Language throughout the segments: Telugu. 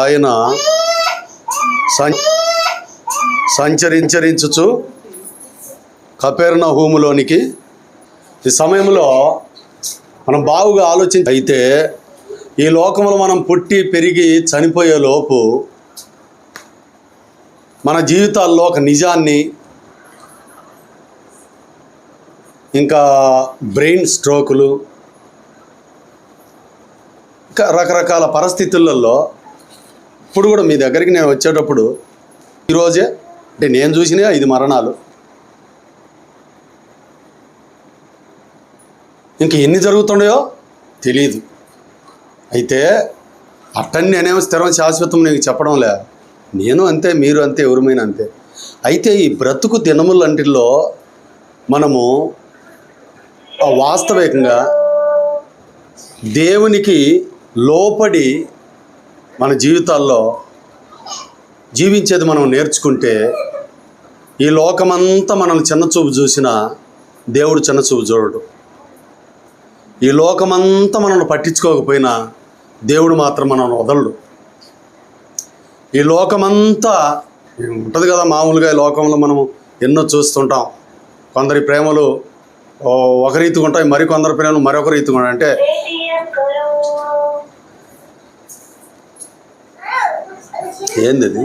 ఆయన సంచరించరించుచు కపేర్ణ హూములోనికి ఈ సమయంలో మనం బావుగా ఆలోచించి అయితే ఈ లోకంలో మనం పుట్టి పెరిగి చనిపోయే లోపు మన జీవితాల్లో ఒక నిజాన్ని ఇంకా బ్రెయిన్ స్ట్రోకులు రకరకాల పరిస్థితులలో ఇప్పుడు కూడా మీ దగ్గరికి నేను వచ్చేటప్పుడు ఈరోజే అంటే నేను చూసిన ఐదు మరణాలు. ఇంక ఎన్ని జరుగుతున్నాయో తెలియదు అయితే అట్టని నేనేమో స్థిరం శాశ్వతం నీకు చెప్పడం లే. నేను అంతే మీరు అంతే ఎవరిమైనా అంతే. అయితే ఈ బ్రతుకు దినములంటిలో మనము వాస్తవికంగా దేవునికి లోపడి మన జీవితాల్లో జీవించేది మనం నేర్చుకుంటే ఈ లోకమంతా మనల్ని చిన్నచూపు చూసినా దేవుడు చిన్నచూపు చూడడు. ఈ లోకమంతా మనల్ని పట్టించుకోకపోయినా దేవుడు మాత్రం మనల్ని వదలడు. ఈ లోకమంతా ఉంటుంది కదా మామూలుగా ఈ లోకంలో మనం ఎన్నో చూస్తుంటాం. కొందరి ప్రేమలు ఒక రీతిగా ఉంటాయి మరికొందరి ప్రేమలు మరొక రీతిగా ఉంటాయి. అంటే ఏంది అది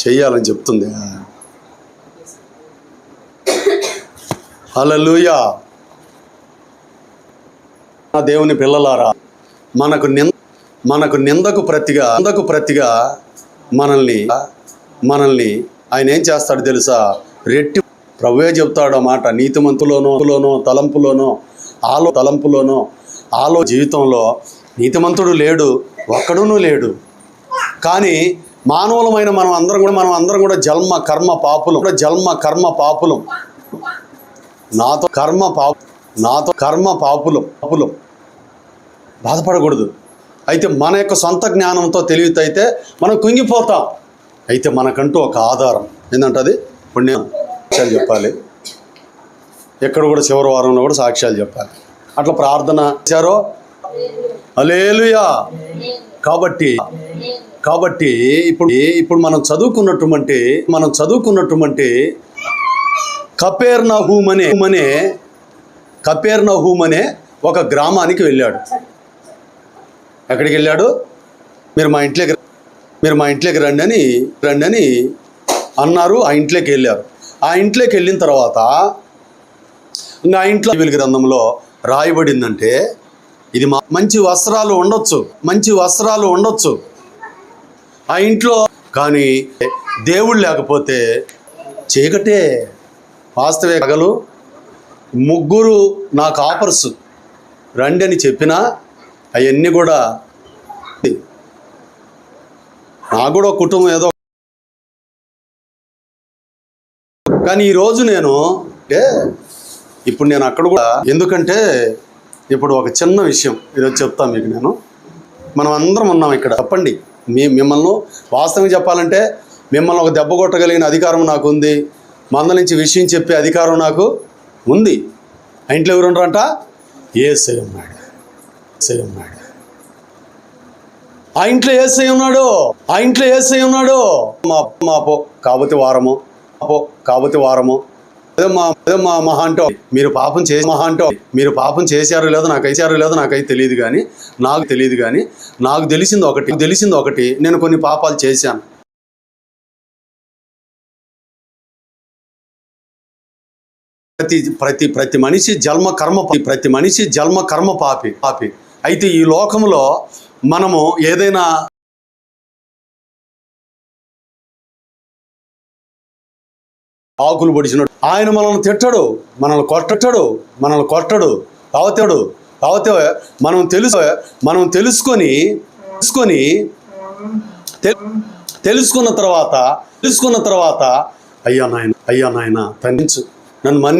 చెయ్యాలని చెప్తుంది. హల్లెలూయా. నా దేవుని పిల్లలారా మనకు నింద మనకు నిందకు ప్రతిగా నిందకు ప్రతిగా మనల్ని మనల్ని ఆయన ఏం చేస్తాడు తెలుసా? రెట్టి ప్రభువే చెప్తాడు ఆ మాట నీతిమంతులోనో తలంపులోనో ఆలో తలంపులోనో ఆలో జీవితంలో నీతిమంతుడు లేడు ఒక్కడునూ లేడు. కానీ మానవులమైన మనం అందరం కూడా మనం అందరం కూడా జన్మ కర్మ పాపులం. కూడా జన్మ కర్మ పాపులం. నాతో కర్మ పాపు నాతో కర్మ పాపులం పాపులం. బాధపడకూడదు. అయితే మన యొక్క సొంత జ్ఞానంతో తెలివితైతే మనం కుంగిపోతాం. అయితే మనకంటూ ఒక ఆధారం. ఏంటంటే అది? పుణ్యం. చెప్పాలి. ఎక్కడ కూడా చివరి వారంలో కూడా సాక్ష్యాలు చెప్పాలి. అట్లా ప్రార్థన చేశారో? అలేలుయా కాబట్టి కాబట్టి ఇప్పుడు ఇప్పుడు మనం చదువుకున్నటువంటి మనం చదువుకున్నటువంటి కపేర్నహూమ్ అనే అనే కపేర్నహూమ్ అనే ఒక గ్రామానికి వెళ్ళాడు. ఎక్కడికి వెళ్ళాడు? మీరు మా ఇంట్లోకి మీరు మా ఇంట్లోకి రండి అని రండి అని అన్నారు ఆ ఇంట్లోకి వెళ్ళారు. ఆ ఇంట్లోకి వెళ్ళిన తర్వాత ఇంకా ఇంట్లో బైబిల్ గ్రంథంలో రాయబడిందంటే ఇది మా మంచి వస్త్రాలు ఉండొచ్చు మంచి వస్త్రాలు ఉండొచ్చు. ఆ ఇంట్లో కానీ దేవుడు లేకపోతే చీకటే వాస్తవే పగలు ముగ్గురు నాకు ఆఫర్స్ రండి అని చెప్పినా అవన్నీ కూడా నాకు కూడా కుటుంబం ఏదో కానీ ఈరోజు నేను అంటే ఇప్పుడు నేను అక్కడ కూడా ఎందుకంటే ఇప్పుడు ఒక చిన్న విషయం ఇది చెప్తాను మీకు నేను. మనం అందరం ఉన్నాం ఇక్కడ. చెప్పండి. మీ మిమ్మల్ని వాస్తవంగా చెప్పాలంటే మిమ్మల్ని ఒక దెబ్బ కొట్టగలిగిన అధికారం నాకు ఉంది. మంద నుంచి విషయం చెప్పే అధికారం నాకు ఉంది. ఇంట్లో ఎవరు ఉండరంట ఏసై ఉన్నాడు. ఏసై ఉన్నాడు. ఆ ఇంట్లో ఏసై ఉన్నాడు. ఆ ఇంట్లో ఏసై ఉన్నాడు. మా మా పో కాబోతే వారము. అపో కాబట్టి వారము. ఏదో మా ఏదో మా మహా అంటో మీరు పాపం చేసి మహా అంటో మీరు పాపం చేశారో లేదో నాకు చేశారో లేదో నాకైతే తెలియదు కానీ నాకు తెలియదు కానీ నాకు తెలిసింది ఒకటి తెలిసింది ఒకటి నేను కొన్ని పాపాలు చేశాను. ప్రతి ప్రతి ప్రతి మనిషి జన్మ కర్మ ప్రతి మనిషి జన్మ కర్మ పాపి పాపి. అయితే ఈ లోకంలో మనము ఏదైనా ఆకులు పొడిచినట్టు. ఆయన మనల్ని తిట్టడు మనల్ని కొట్టడు మనల్ని కొట్టడు. కావతాడు కావతే మనం తెలుసు మనం తెలుసుకొని తెలుసుకొని తెలుసుకున్న తర్వాత తెలుసుకున్న తర్వాత అయ్యా నాయన అయ్యా నాయన తండ్రించు నన్ను మన్ని